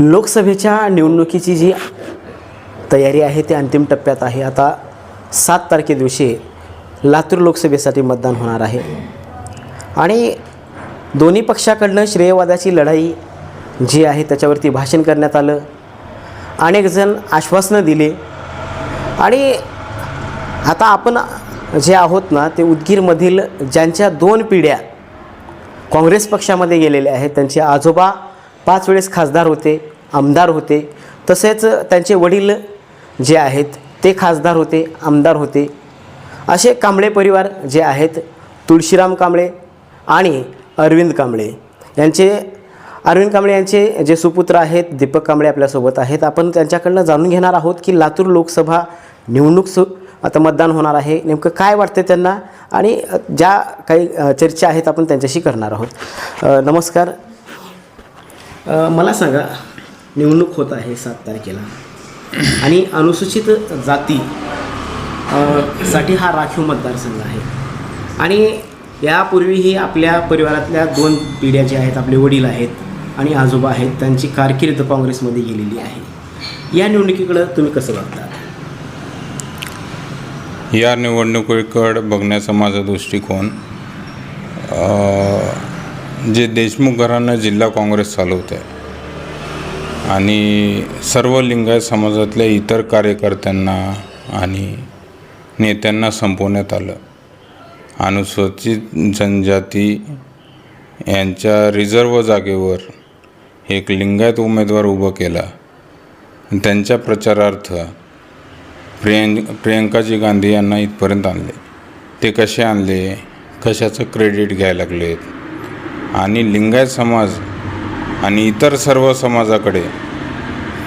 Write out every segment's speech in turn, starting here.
लोकसभेच्या निवडणुकीची जी तयारी आहे ती अंतिम टप्प्यात आहे. आता सात तारखे दिवशी लातूर लोकसभेसाठी मतदान होणार आहे. आणि दोन्ही पक्षाकडनं श्रेयवादाची लढाई जी आहे त्याच्यावरती भाषण करण्यात आलं. अनेकजण आश्वासनं दिले. आणि आता आपण जे आहोत ना ते उदगीरमधील ज्यांच्या दोन पिढ्या काँग्रेस पक्षामध्ये गेलेले आहेत त्यांचे आजोबा पाच वेळेस खासदार होते आमदार होते. तसेच त्यांचे वडील जे आहेत ते खासदार होते आमदार होते. असे कांबळे परिवार जे आहेत तुळशीराम कांबळे आणि अरविंद कांबळे यांचे अरविंद कांबळे यांचे जे सुपुत्र आहेत दीपक कांबळे आपल्यासोबत आहेत. आपण त्यांच्याकडनं जाणून घेणार आहोत की लातूर लोकसभा निवडणूक सु आता मतदान होणार आहे. नेमकं काय वाटते त्यांना? आणि ज्या काही चर्चा आहेत आपण त्यांच्याशी करणार आहोत. नमस्कार. मला सांगा निवडणूक होत आहे सात तारखेला. आणि अनुसूचित जाती साठी हा राखीव मतदारसंघ आहे. आणि यापूर्वीही आपल्या परिवारातल्या दोन पिढ्या ज्या आहेत आपले वडील आहेत आणि आजोबा आहेत त्यांची कारकीर्द काँग्रेसमध्ये गेलेली आहे. या निवडणुकीकडं तुम्ही कसं बघता? या निवडणुकीकडं बघण्याचा माझा दृष्टिकोन जे देशमुख घरांना जिल्हा काँग्रेस चालवत आहे आणि सर्व लिंगायत समाजातल्या इतर कार्यकर्त्यांना आणि नेत्यांना संपवण्यात आलं. अनुसूचित जनजाती यांच्या रिझर्व जागेवर एक लिंगायत उमेदवार उभं केला. त्यांच्या प्रचारार्थ प्रियं प्रियंकाजी गांधी यांना इथपर्यंत आणले. ते कसे आणले? कशाचं क्रेडिट घ्यायला लागलेत? आणि लिंगायत समाज आणि इतर सर्व समाजाकडे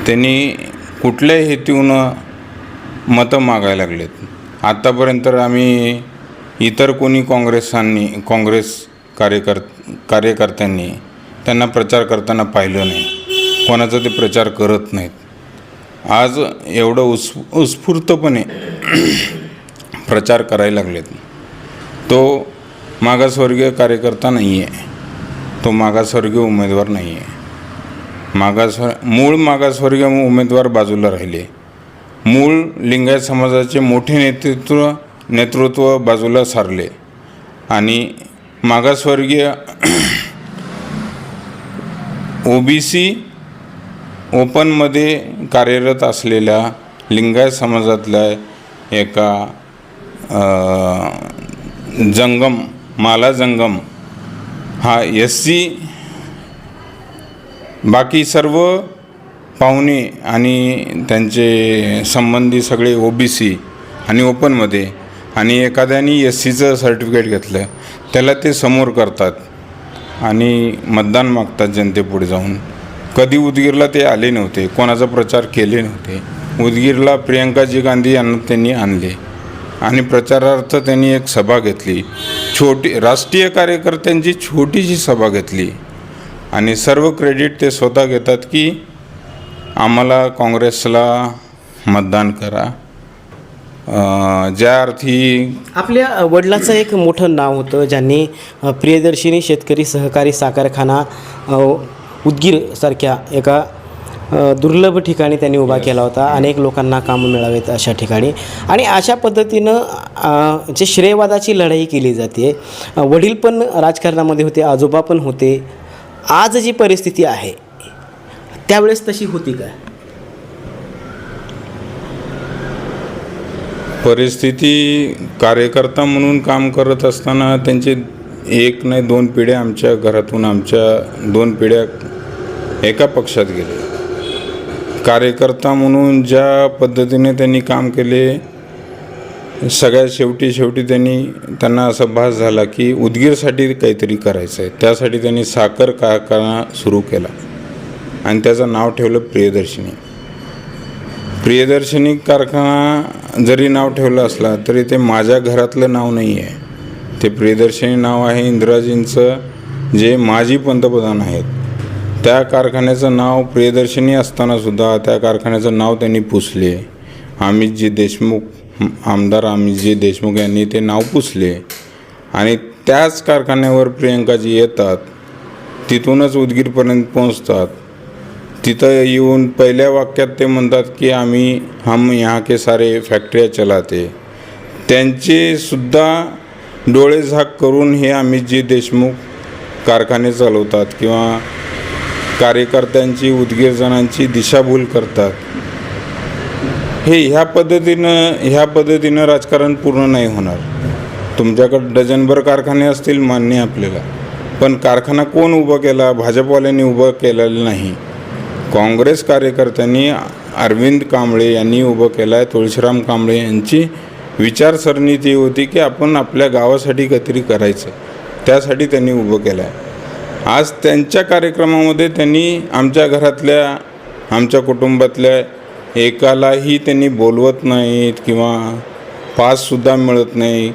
त्यांनी कुठल्याही हेतून मतं मागायला लागलेत. आत्तापर्यंत आम्ही इतर कोणी काँग्रेसांनी काँग्रेस कार्यकर कार्यकर्त्यांनी त्यांना प्रचार करताना पाहिलं नाही. कोणाचा ते प्रचार करत नाहीत. आज एवढं उस् उत्स्फूर्तपणे प्रचार करायला लागलेत. तो मागासवर्गीय कार्यकर्ता नाही आहे तो मागासवर्गीय उमेदवार नाही आहे. मागास मूळ मागासवर्गीय उमेदवार बाजूला राहिले. मूळ लिंगायत समाजाचे मोठे नेतृत्व नेतृत्व बाजूला सारले. आणि मागासवर्गीय ओबीसी ओपनमध्ये कार्यरत असलेल्या लिंगायत समाजातल्या एका जंगम माला जंगम हा एस सी बाकी सर्व पाहुणे आणि त्यांचे संबंधी सगळे ओ बी सी आणि ओपनमध्ये आणि एखाद्याने एस सीचं सर्टिफिकेट घेतलं त्याला ते समोर करतात आणि मतदान मागतात जनतेपुढे जाऊन. कधी उदगीरला ते आले नव्हते कोणाचा प्रचार केले नव्हते. उदगीरला प्रियंकाजी गांधी यांना त्यांनी आणले. आणि प्रचारार्थ त्यांनी एक सभा घेतली. छोटी राष्ट्रीय कार्यकर्त्यांची छोटीशी सभा घेतली. आणि सर्व क्रेडिट ते स्वतः घेतात की आम्हाला काँग्रेसला मतदान करा. ज्या अर्थी आपल्या वडिलाचं एक मोठं नाव होतं ज्यांनी प्रियदर्शिनी शेतकरी सहकारी साखरखाना उदगीरसारख्या एका दुर्लभ ठिकाणी त्यांनी उभा केला होता. अनेक लोकांना कामं मिळावेत अशा ठिकाणी. आणि अशा पद्धतीनं जे श्रेयवादाची लढाई केली जाते वडील पण राजकारणामध्ये होते आजोबा पण होते. आज जी परिस्थिती आहे त्यावेळेस तशी होती का? परिस्थिती कार्यकर्ता म्हणून काम करत असताना त्यांचे एक नाही दोन पिढ्या आमच्या घरातून आमच्या दोन पिढ्या एका पक्षात गेल्या. कार्यकर्ता म्हणून ज्या पद्धतीने त्यांनी काम केले सगळ्यात शेवटी शेवटी त्यांनी त्यांना असा भास झाला की उदगीरसाठी काहीतरी करायचं आहे त्यासाठी त्यांनी साखर कारखाना सुरू केला. आणि त्याचं नाव ठेवलं प्रियदर्शिनी. प्रियदर्शनी कारखाना जरी नाव ठेवलं असला तरी ते माझ्या घरातलं नाव नाही आहे ते प्रियदर्शनी नाव आहे इंदिराजींचं जे माजी पंतप्रधान आहेत. त्या कारखान्याचं नाव प्रियदर्शनी असतानासुद्धा त्या कारखान्याचं नाव त्यांनी पुसले. अमितजी देशमुख आमदार अमितजी देशमुख यांनी ते नाव पुसले. आणि त्याच कारखान्यावर प्रियंकाजी येतात. तिथूनच उदगीरपर्यंत पोहोचतात. तिथं येऊन पहिल्या वाक्यात ते म्हणतात की आम्ही हम यहाँ के सारे फॅक्टरिया चलाते. त्यांचे सुद्धा डोळे झाक करून हे अमितजी देशमुख कारखाने चालवतात किंवा कार्यकर्त्यांची उद्गीरजनांची दिशाभूल करतात. हे ह्या पद्धतीनं ह्या पद्धतीनं राजकारण पूर्ण नाही होणार. तुमच्याकडं डझनभर कारखाने असतील मान्य आपल्याला. पण कारखाना कोण उभं केला? भाजपवाल्यांनी उभं केलेलं नाही. काँग्रेस कार्यकर्त्यांनी अरविंद कांबळे यांनी उभं केलं आहे तुळशीराम कांबळे यांची विचारसरणी ती होती की आपण आपल्या गावासाठी काहीतरी करायचं. त्यासाठी त्यांनी उभं केलं आहे आज त्यांच्या कार्यक्रमामध्ये त्यांनी आमच्या घरातल्या आमच्या कुटुंबातल्या एकालाही त्यांनी बोलवत नाहीत किंवा पाससुद्धा मिळत नाही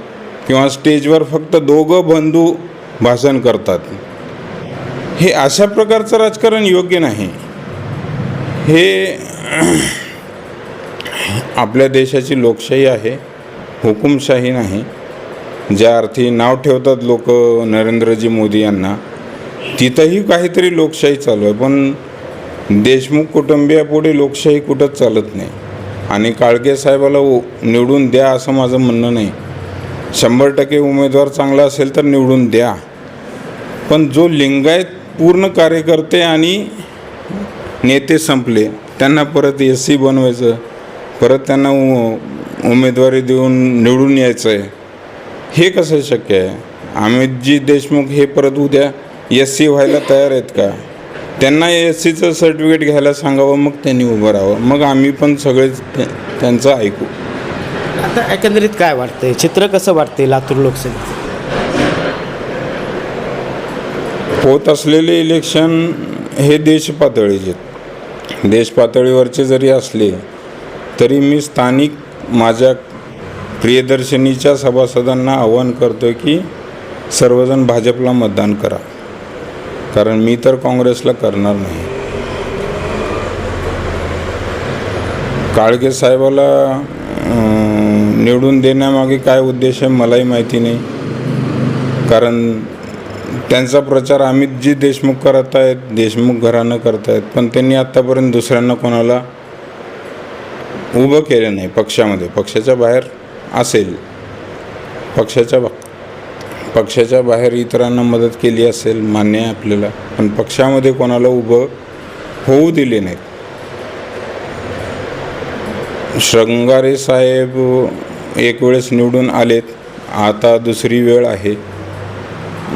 किंवा स्टेजवर फक्त दोघं बंधू भाषण करतात. हे अशा प्रकारचं राजकारण योग्य नाही. हे आपल्या देशाची लोकशाही आहे हुकुमशाही नाही. ज्या अर्थी नाव ठेवतात लोक नरेंद्रजी मोदी यांना तिथंही काहीतरी लोकशाही चालू आहे पण देशमुख कुटुंबियापुढे लोकशाही कुठंच चालत नाही. आणि काळगे साहेबाला निवडून द्या असं माझं म्हणणं नाही. शंभर टक्के उमेदवार चांगला असेल तर निवडून द्या. पण जो लिंगायत पूर्ण कार्यकर्ते आणि नेते संपले त्यांना परत एस सी बनवायचं परत त्यांना उ- उमेदवारी देऊन निवडून यायचं आहे हे कसं शक्य आहे? अमितजी देशमुख हे परत उद्या एस सी व्हायला तयार आहेत का? त्यांना एस सीचं सर्टिफिकेट घ्यायला सांगावं मग त्यांनी उभं राहावं. मग आम्ही पण सगळेच त्या- त्यांचं ऐकू. आता एकंदरीत काय वाटतंय? चित्र कसं वाटतंय लातूर लोकसभेचं? होत असलेले इलेक्शन हे देश पातळीचे देश पातळीवरचे जरी असले तरी मी स्थानिक माझ्या प्रियदर्शनीच्या सभासदांना आवाहन करतो की सर्वजण भाजपला मतदान करा. कारण मी तर काँग्रेसला करणार नाही. काळगे साहेबाला निवडून देण्यामागे काय उद्देश आहे मलाही माहिती नाही. कारण त्यांचा प्रचार अमितजी देशमुख करत आहेत देशमुख घरानं करत आहेत पण त्यांनी आत्तापर्यंत दुसऱ्यांना कोणाला उभं केलं नाही पक्षामध्ये. पक्षाच्या बाहेर असेल. पक्षाच्या बा पक्षाच्या बाहेर इतरांना मदत केली असेल मान्य आहे आपल्याला. पण पक्षामध्ये कोणाला उभं होऊ दिले नाहीत. श्रंगारे साहेब एक वेळेस निवडून आलेत. आता दुसरी वेळ आहे.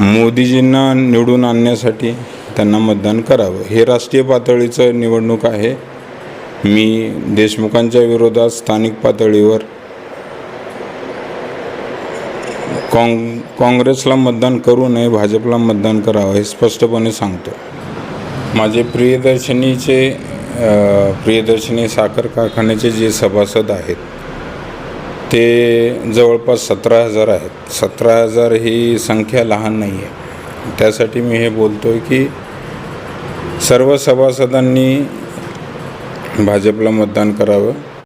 मोदीजींना निवडून आणण्यासाठी त्यांना मतदान करावं. हे राष्ट्रीय पातळीचं निवडणूक आहे. मी देशमुखांच्या विरोधात स्थानिक पातळीवर काँग काँग्रेसला मतदान करू नये भाजपला मतदान करावं हे स्पष्टपणे सांगतो. माझे प्रियदर्शनीचे प्रियदर्शनी साखर कारखान्याचे जे सभासद आहेत ते जवळपास सतरा हजार आहेत. सतरा हजार ही संख्या लहान नाही आहे. त्यासाठी मी हे बोलतो आहे की सर्व सभासदांनी भाजपला मतदान करावं.